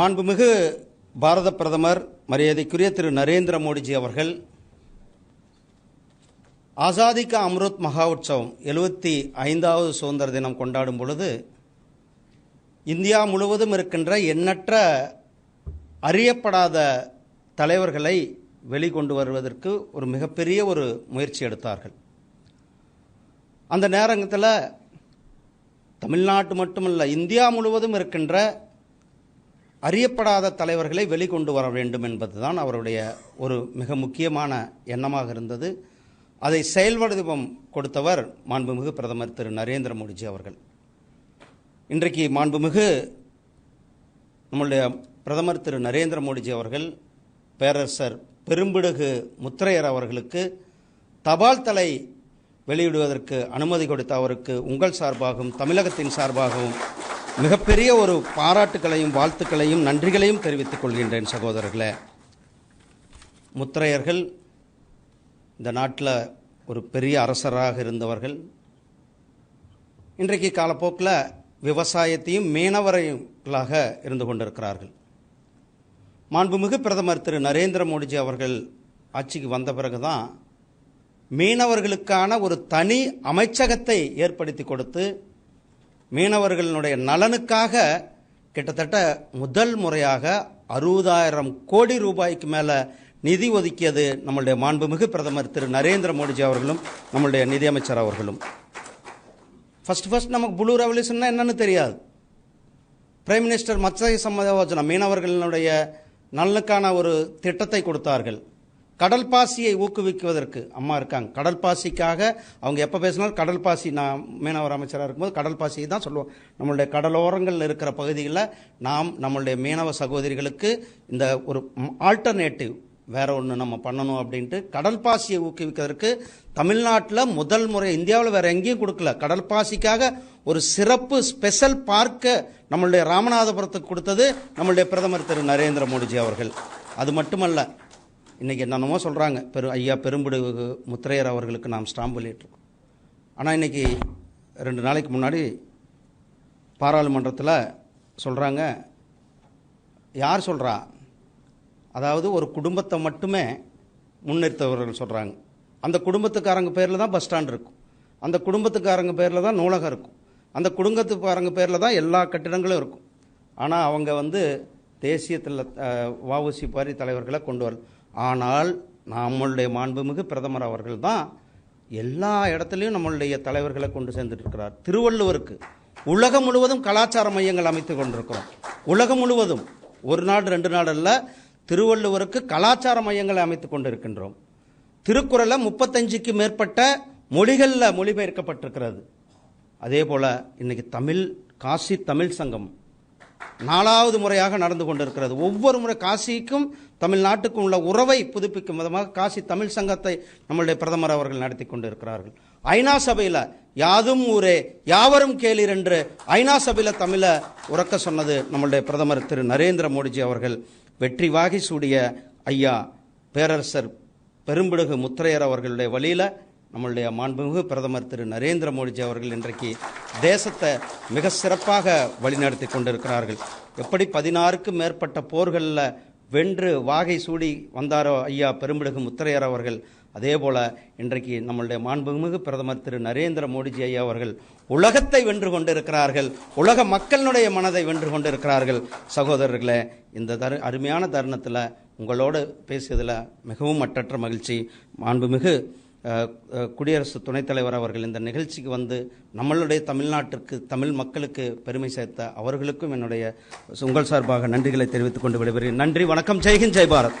மாண்புமிகு பாரத பிரதமர் மரியாதைக்குரிய திரு நரேந்திர மோடிஜி அவர்கள் ஆசாதி அம்ருத் மகா உற்சவம் எழுபத்தி ஐந்தாவது சுதந்திர தினம் கொண்டாடும் பொழுது இந்தியா முழுவதும் இருக்கின்ற எண்ணற்ற அறியப்படாத தலைவர்களை வெளிக்கொண்டு வருவதற்கு ஒரு மிகப்பெரிய ஒரு முயற்சி எடுத்தார்கள். அந்த நேரத்தில் தமிழ்நாட்டு மட்டுமல்ல இந்தியா முழுவதும் இருக்கின்ற அறியப்படாத தலைவர்களை வெளிக்கொண்டு வர வேண்டும் என்பதுதான் அவருடைய ஒரு மிக முக்கியமான எண்ணமாக இருந்தது. அதை செயல்வடிவம் கொடுத்தவர் மாண்புமிகு பிரதமர் திரு. நரேந்திர மோடிஜி அவர்கள். இன்றைக்கு மாண்புமிகு நம்முடைய பிரதமர் திரு. நரேந்திர மோடிஜி அவர்கள் பேரரசர் பெரும்பிடுகு முத்திரையர் அவர்களுக்கு தபால் தலை வெளியிடுவதற்கு அனுமதி கொடுத்த அவருக்கு உங்கள் சார்பாகவும் தமிழகத்தின் சார்பாகவும் மிகப்பெரிய ஒரு பாராட்டுக்களையும் வாழ்த்துக்களையும் நன்றிகளையும் தெரிவித்துக் கொள்கின்றேன் சகோதரர்களே. முத்திரையர்கள் இந்த நாட்டில் ஒரு பெரிய அரசராக இருந்தவர்கள். இன்றைக்கு காலப்போக்கில் விவசாயத்தையும் மீனவர்களாக இருந்து கொண்டிருக்கிறார்கள். மாண்புமிகு பிரதமர் திரு நரேந்திர மோடிஜி அவர்கள் ஆட்சிக்கு வந்த பிறகுதான் மீனவர்களுக்கான ஒரு தனி அமைச்சகத்தை ஏற்படுத்தி கொடுத்து மீனவர்களினுடைய நலனுக்காக கிட்டத்தட்ட முதல் முறையாக அறுபதாயிரம் கோடி ரூபாய்க்கு மேலே நிதி ஒதுக்கியது நம்மளுடைய மாண்புமிகு பிரதமர் திரு நரேந்திர மோடிஜி அவர்களும் நம்மளுடைய நிதியமைச்சர் அவர்களும். ஃபர்ஸ்ட் ஃபர்ஸ்ட் நமக்கு ப்ளூ ரெவல்யூஷன்னா என்னன்னு தெரியாது. பிரைம் மினிஸ்டர் மத்ஸ்ய சம்மத யோஜனா மீனவர்களுடைய நலனுக்கான ஒரு திட்டத்தை கொடுத்தார்கள். கடல் பாசியை ஊக்குவிக்குவதற்கு அம்மா இருக்காங்க. கடல் பாசிக்காக அவங்க எப்போ பேசினாலும் கடல் பாசி நான் மீனவர் அமைச்சராக இருக்கும்போது கடல் பாசியை தான் சொல்லுவோம். நம்மளுடைய கடலோரங்கள் இருக்கிற பகுதிகளில் நாம் நம்மளுடைய மீனவ சகோதரிகளுக்கு இந்த ஒரு ஆல்டர்னேட்டிவ் வேற ஒன்று நம்ம பண்ணணும் அப்படின்ட்டு கடல் பாசியை ஊக்குவிக்கிறதுக்கு தமிழ்நாட்டில் முதல் முறை இந்தியாவில் வேற எங்கேயும் கொடுக்கல. கடல் பாசிக்காக ஒரு சிறப்பு ஸ்பெஷல் பார்க்க நம்மளுடைய ராமநாதபுரத்துக்கு கொடுத்தது நம்மளுடைய பிரதமர் திரு நரேந்திர மோடிஜி அவர்கள். அது மட்டுமல்ல இன்றைக்கி என்னென்னமோ சொல்கிறாங்க பெரு ஐயா பெரும்பிடு முத்திரையர் அவர்களுக்கு நாம் ஸ்டாம்ப் வெளியிட்டிருக்கோம். ஆனால் இன்னைக்கு ரெண்டு நாளைக்கு முன்னாடி பாராளுமன்றத்தில் சொல்கிறாங்க யார் சொல்கிறா அதாவது ஒரு குடும்பத்தை மட்டுமே முன்னிறுத்தவர்கள் சொல்கிறாங்க அந்த குடும்பத்துக்காரங்க பேரில் தான் பஸ் ஸ்டாண்ட் இருக்கும். அந்த குடும்பத்துக்காரங்க பேரில் தான் நூலகம் இருக்கும். அந்த குடும்பத்துக்காரங்க பேரில் தான் எல்லா கட்டிடங்களும் இருக்கும். ஆனால் அவங்க வந்து தேசியத்தில் வஉசி பாரி தலைவர்களை கொண்டு வரல. ஆனால் நம்மளுடைய மாண்புமிகு பிரதமர் அவர்கள் தான் எல்லா இடத்துலையும் நம்மளுடைய தலைவர்களை கொண்டு சேர்ந்துட்டு இருக்கிறார் திருவள்ளுவருக்கு உலகம் முழுவதும் கலாச்சார மையங்கள் அமைத்து கொண்டிருக்கிறோம். உலகம் முழுவதும். ஒரு நாடு ரெண்டு நாடு அல்ல திருவள்ளுவருக்கு கலாச்சார மையங்களை அமைத்து கொண்டிருக்கின்றோம். திருக்குறளை முப்பத்தஞ்சுக்கு மேற்பட்ட மொழிகளில் மொழிபெயர்க்கப்பட்டிருக்கிறது. அதே போல் இன்றைக்கி தமிழ் காசி தமிழ் சங்கம் நாலாவது முறையாக நடந்து கொண்டிருக்கிறது. ஒவ்வொரு முறை காசிக்கும் தமிழ்நாட்டுக்கும் உள்ள உறவை புதுப்பிக்கும் விதமாக காசி தமிழ் சங்கத்தை நம்மளுடைய பிரதமர் அவர்கள் நடத்தி கொண்டிருக்கிறார்கள். ஐநா சபையில் யாதும் ஊரே யாவரும் கேளீர் என்று ஐநா சபையில் தமிழை உறக்க சொன்னது நம்மளுடைய பிரதமர் திரு நரேந்திர மோடிஜி அவர்கள். வெற்றி வாகி சூடிய ஐயா பேரரசர் பெரும்பிடுகு முத்திரையர் அவர்களுடைய வழியில் நம்மளுடைய மாண்புமிகு பிரதமர் திரு நரேந்திர மோடிஜி அவர்கள் இன்றைக்கு தேசத்தை மிக சிறப்பாக வழிநடத்தி கொண்டிருக்கிறார்கள். எப்படி பதினாறுக்கும் மேற்பட்ட போர்களில் வென்று வாகை சூடி வந்தாரோ ஐயா பெரும்பிடுகு முத்திரையர் அவர்கள் அதே போல் இன்றைக்கு நம்மளுடைய மாண்புமிகு பிரதமர் திரு நரேந்திர மோடிஜி ஐயா அவர்கள் உலகத்தை வென்று கொண்டிருக்கிறார்கள். உலக மக்களினுடைய மனதை வென்று கொண்டிருக்கிறார்கள். சகோதரர்களே இந்த தரு அருமையான தருணத்தில் உங்களோடு பேசியதில் மிகவும் மற்றற்ற மகிழ்ச்சி. மாண்புமிகு குடியரசு துணைத் தலைவர் அவர்கள் இந்த நிகழ்ச்சிக்கு வந்து நம்மளுடைய தமிழ்நாட்டிற்கு தமிழ் மக்களுக்கு பெருமை சேர்த்த அவர்களுக்கும் என்னுடைய உங்கள் சார்பாக நன்றிகளை தெரிவித்துக் கொண்டு விடுகிறேன் நன்றி வணக்கம். ஜெய்ஹிந்த் ஜெய் பாரத்.